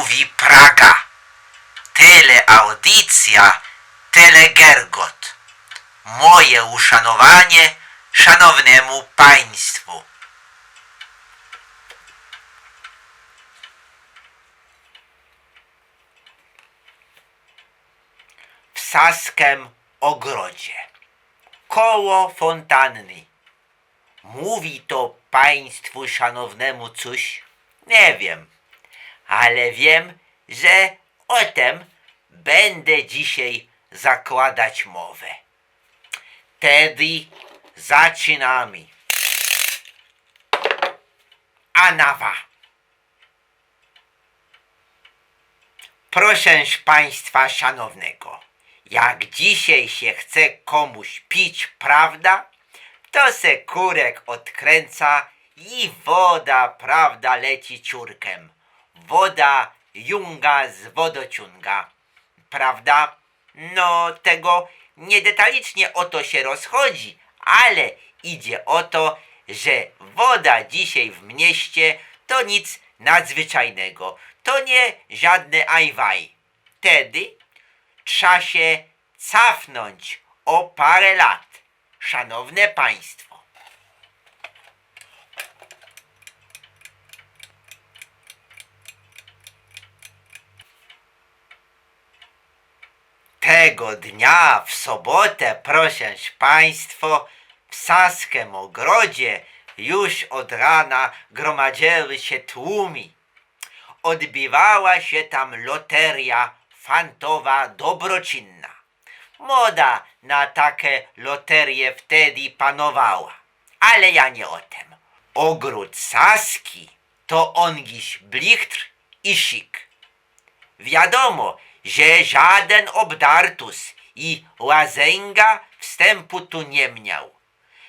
Mówi Praga. Tyle audycja, tyle gergot. Moje uszanowanie szanownemu państwu. W Saskem ogrodzie. Koło fontanny. Mówi to państwu szanownemu coś? Nie wiem, ale wiem, że o tym będę dzisiaj zakładać mowę. Tedy zaczynamy. Anawa. Proszę Państwa Szanownego, jak dzisiaj się chce komuś pić, prawda? To se kurek odkręca i woda, prawda, leci ciurkiem. Woda junga z wodociąga, prawda? No, tego niedetalicznie o to się rozchodzi, ale idzie o to, że woda dzisiaj w mieście to nic nadzwyczajnego. To nie żadne ajwaj. Tedy trzeba się cafnąć o parę lat. Szanowne Państwo. Tego dnia w sobotę, proszę Państwo, w Saskiem ogrodzie już od rana gromadziły się tłumy. Odbywała się tam loteria fantowa dobroczynna. Moda na takie loterie wtedy panowała. Ale ja nie o tym. Ogród Saski to ongiś blichtr i sik. Wiadomo, że żaden obdartus i łazęga wstępu tu nie miał.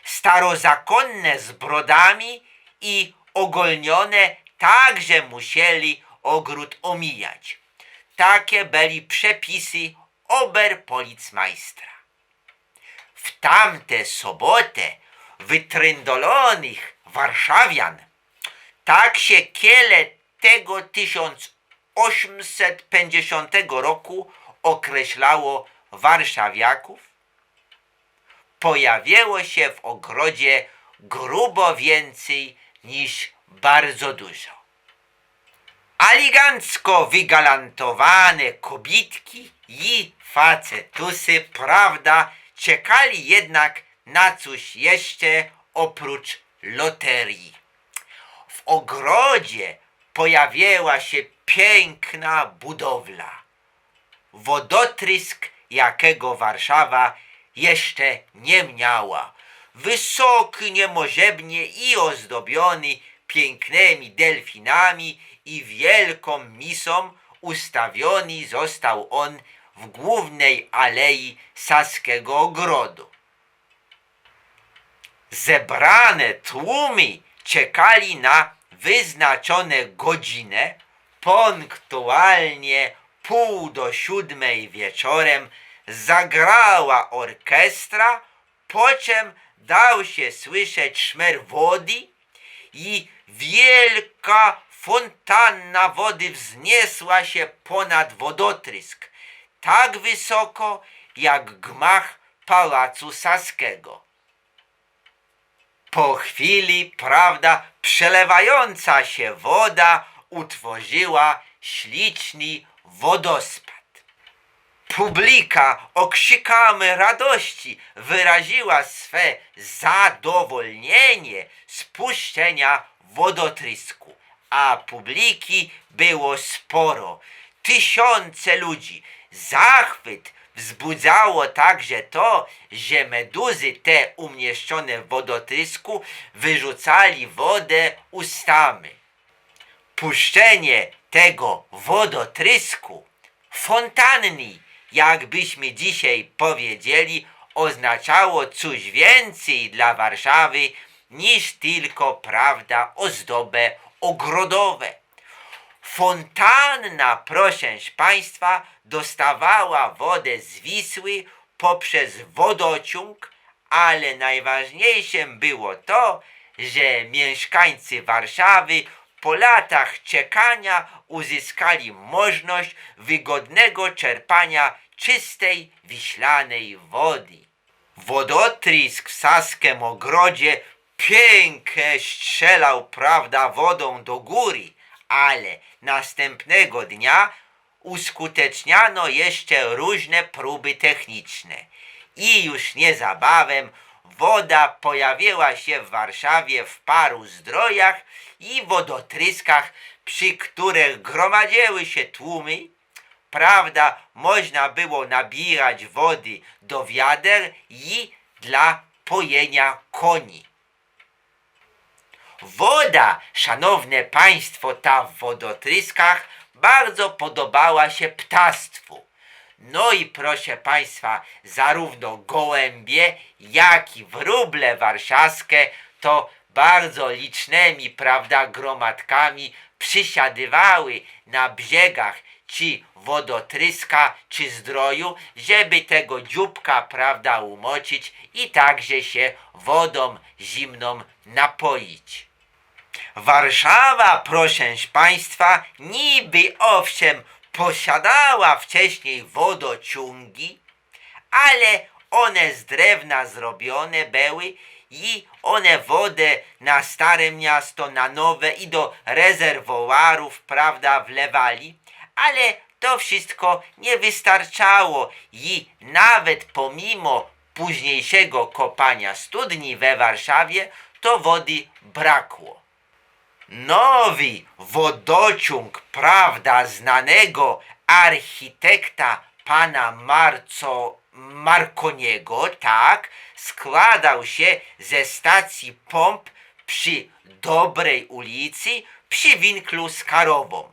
Starozakonne z brodami i ogolnione także musieli ogród omijać. Takie byli przepisy oberpolicmajstra. W tamte sobotę wytryndolonych warszawian tak się kiele tego 1850 roku określało warszawiaków, pojawiło się w ogrodzie grubo więcej niż bardzo dużo. Aligancko wygalantowane kobitki i facetusy, prawda, czekali jednak na coś jeszcze oprócz loterii. W ogrodzie pojawiła się piękna budowla. Wodotrysk, jakiego Warszawa jeszcze nie miała. Wysoki niemożebnie i ozdobiony pięknymi delfinami i wielką misą ustawiony został on w głównej alei Saskiego Ogrodu. Zebrane tłumy czekali na wyznaczone godzinę, punktualnie pół do siódmej wieczorem zagrała orkiestra, po czym dał się słyszeć szmer wody i wielka fontanna wody wzniesła się ponad wodotrysk, tak wysoko jak gmach pałacu Saskiego. Po chwili, prawda, przelewająca się woda utworzyła śliczny wodospad. Publika okrzykami radości wyraziła swe zadowolnienie z puszczenia wodotrysku, a publiki było sporo. Tysiące ludzi. Zachwyt wzbudzało także to, że meduzy te umieszczone w wodotrysku wyrzucali wodę ustami. Puszczenie tego wodotrysku, fontanny, jakbyśmy dzisiaj powiedzieli, oznaczało coś więcej dla Warszawy niż tylko, prawda, ozdobę ogrodowe. Fontanna, proszę Państwa, dostawała wodę z Wisły poprzez wodociąg, ale najważniejszym było to, że mieszkańcy Warszawy po latach czekania uzyskali możliwość wygodnego czerpania czystej wiślanej wody. Wodotrysk w Saskiem ogrodzie pięknie strzelał, prawda, wodą do góry, ale następnego dnia uskuteczniano jeszcze różne próby techniczne i już niezabawem woda pojawiła się w Warszawie w paru zdrojach i wodotryskach, przy których gromadziły się tłumy. Prawda, można było nabierać wody do wiader i dla pojenia koni. Woda, szanowne państwo, ta w wodotryskach bardzo podobała się ptactwu. No i proszę państwa, zarówno gołębie, jak i wróble warszawskie to bardzo licznymi, prawda, gromadkami przysiadywały na brzegach czy wodotryska, czy zdroju, żeby tego dzióbka, prawda, umoczyć i także się wodą zimną napoić. Warszawa, proszę Państwa, niby owszem posiadała wcześniej wodociągi, ale one z drewna zrobione były i one wodę na stare miasto, na nowe i do rezerwoarów, prawda, wlewali, ale to wszystko nie wystarczało i nawet pomimo późniejszego kopania studni we Warszawie, to wody brakło. Nowy wodociąg, prawda, znanego architekta pana Marco Marconiego, tak, składał się ze stacji pomp przy Dobrej ulicy, przy winklu z Karową.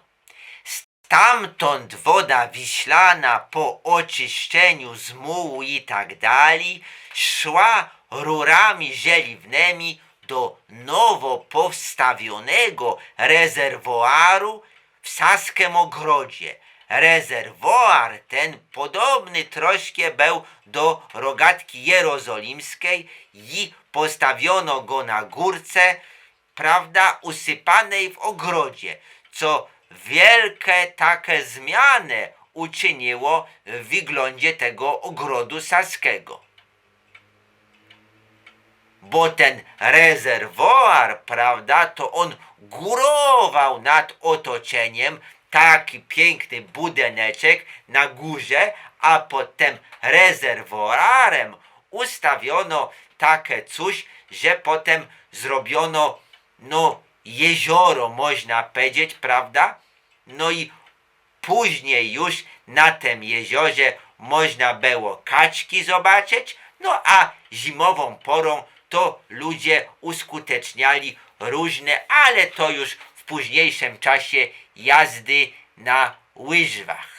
Stamtąd woda wiślana po oczyszczeniu z mułu i tak dalej szła rurami żeliwnymi do nowo powstawionego rezerwoaru w Saskiem Ogrodzie. Rezerwoar ten podobny troszkę był do rogatki jerozolimskiej i postawiono go na górce, prawda, usypanej w ogrodzie, co wielkie takie zmiany uczyniło w wyglądzie tego ogrodu saskiego bo ten rezerwoar, prawda, to on górował nad otoczeniem, taki piękny budyneczek na górze, a pod tym rezerwoarem ustawiono takie coś, że potem zrobiono, no, jezioro, można powiedzieć, prawda? No i później już na tym jeziorze można było kaczki zobaczyć, no a zimową porą to ludzie uskuteczniali różne, ale to już w późniejszym czasie jazdy na łyżwach.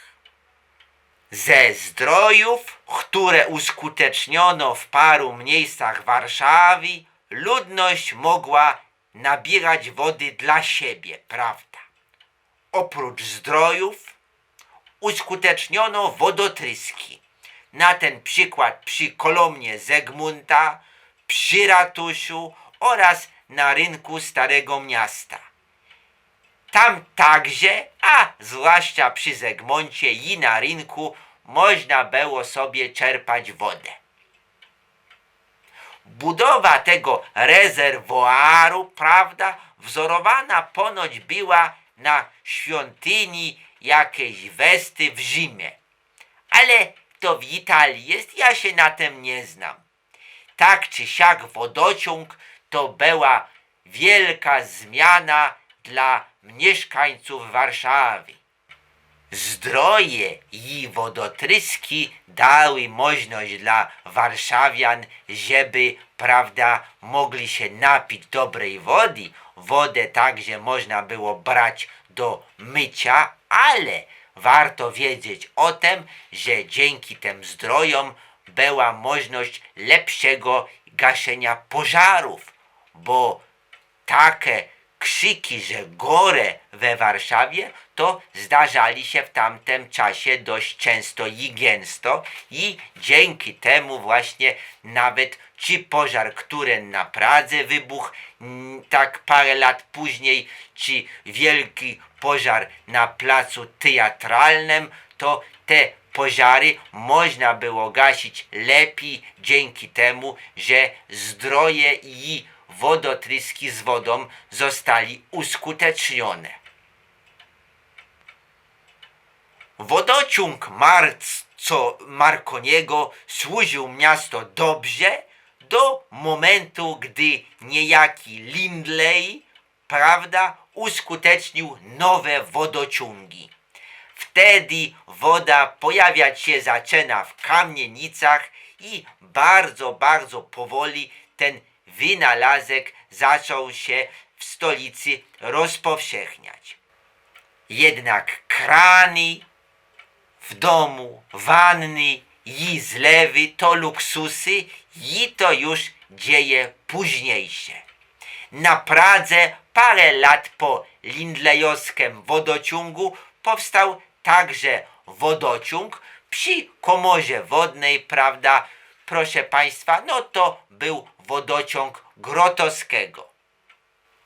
Ze zdrojów, które uskuteczniono w paru miejscach Warszawy, ludność mogła nabierać wody dla siebie, prawda? Oprócz zdrojów uskuteczniono wodotryski. Na ten przykład przy kolumnie Zegmunta, przy ratuszu oraz na rynku Starego Miasta. Tam także, a zwłaszcza przy Zegmoncie i na rynku, można było sobie czerpać wodę. Budowa tego rezerwoaru, prawda, wzorowana ponoć była na świątyni jakiejś Westy w Rzymie. Ale to w Italii jest, ja się na tym nie znam. Tak czy siak wodociąg to była wielka zmiana dla mieszkańców Warszawy. Zdroje i wodotryski dały możliwość dla warszawian, żeby, prawda, mogli się napić dobrej wody. Wodę także można było brać do mycia, ale warto wiedzieć o tym, że dzięki tym zdrojom była możliwość lepszego gaszenia pożarów, bo takie krzyki, że gorę we Warszawie, to zdarzali się w tamtym czasie dość często i gęsto i dzięki temu właśnie nawet czy pożar, który na Pradze wybuchł mm, tak parę lat później, czy wielki pożar na placu teatralnym, to te pożary można było gasić lepiej dzięki temu, że zdroje i wodotryski z wodą zostali uskutecznione. Wodociąg Marco Marconiego służył miasto dobrze do momentu, gdy niejaki Lindley, prawda, uskutecznił nowe wodociągi. Wtedy woda pojawiać się zaczyna w kamienicach i bardzo, bardzo powoli ten wynalazek zaczął się w stolicy rozpowszechniać. Jednak krany w domu, wanny i zlewy to luksusy i to już dzieje późniejsze. Na Pradze parę lat po Lindlejowskim wodociągu powstał także wodociąg przy komorze wodnej, prawda? Proszę Państwa, no to był wodociąg Grotowskiego.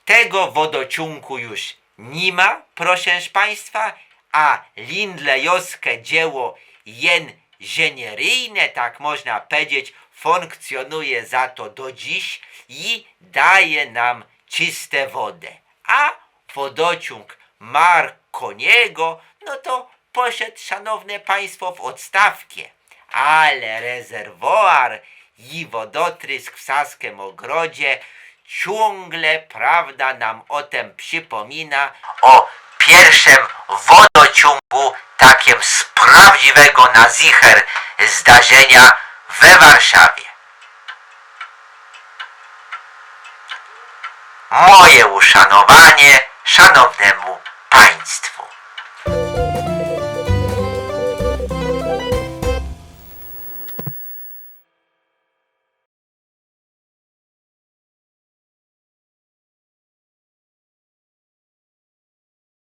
Tego wodociągu już nie ma, proszę Państwa, a lindlejowskie dzieło inżynieryjne, tak można powiedzieć, funkcjonuje za to do dziś i daje nam czyste wodę. A wodociąg Marconiego, no to poszedł, szanowne państwo, w odstawkę. Ale rezerwoar i wodotrysk w Saskim Ogrodzie ciągle, prawda, nam o tym przypomina. O pierwszym wodociągu, takim z prawdziwego na zicher zdarzenia we Warszawie. Moje uszanowanie szanownemu państwu.